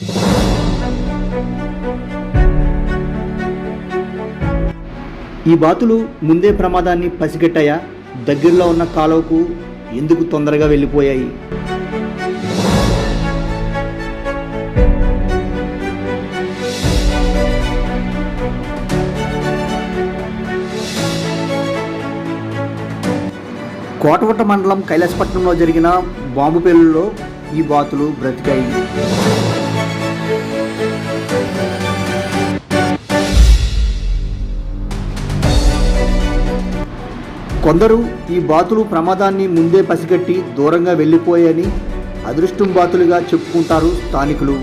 ఈ బాతులు ముందే ప్రమాదాన్ని పసిగట్టాయా? దగ్గరలో ఉన్న కాలువకు ఎందుకు తొందరగా వెళ్ళిపోయాయి? కోటవట మండలం కైలాసపట్నంలో జరిగిన బాంబు పేలుల్లో ఈ బాతులు బ్రతికాయి. కొందరు ఈ బాతులు ప్రమాదాన్ని ముందే పసిగట్టి దూరంగా వెళ్ళిపోయాయని అదృష్టం బాతులుగా చెప్పుకుంటారు స్థానికులు.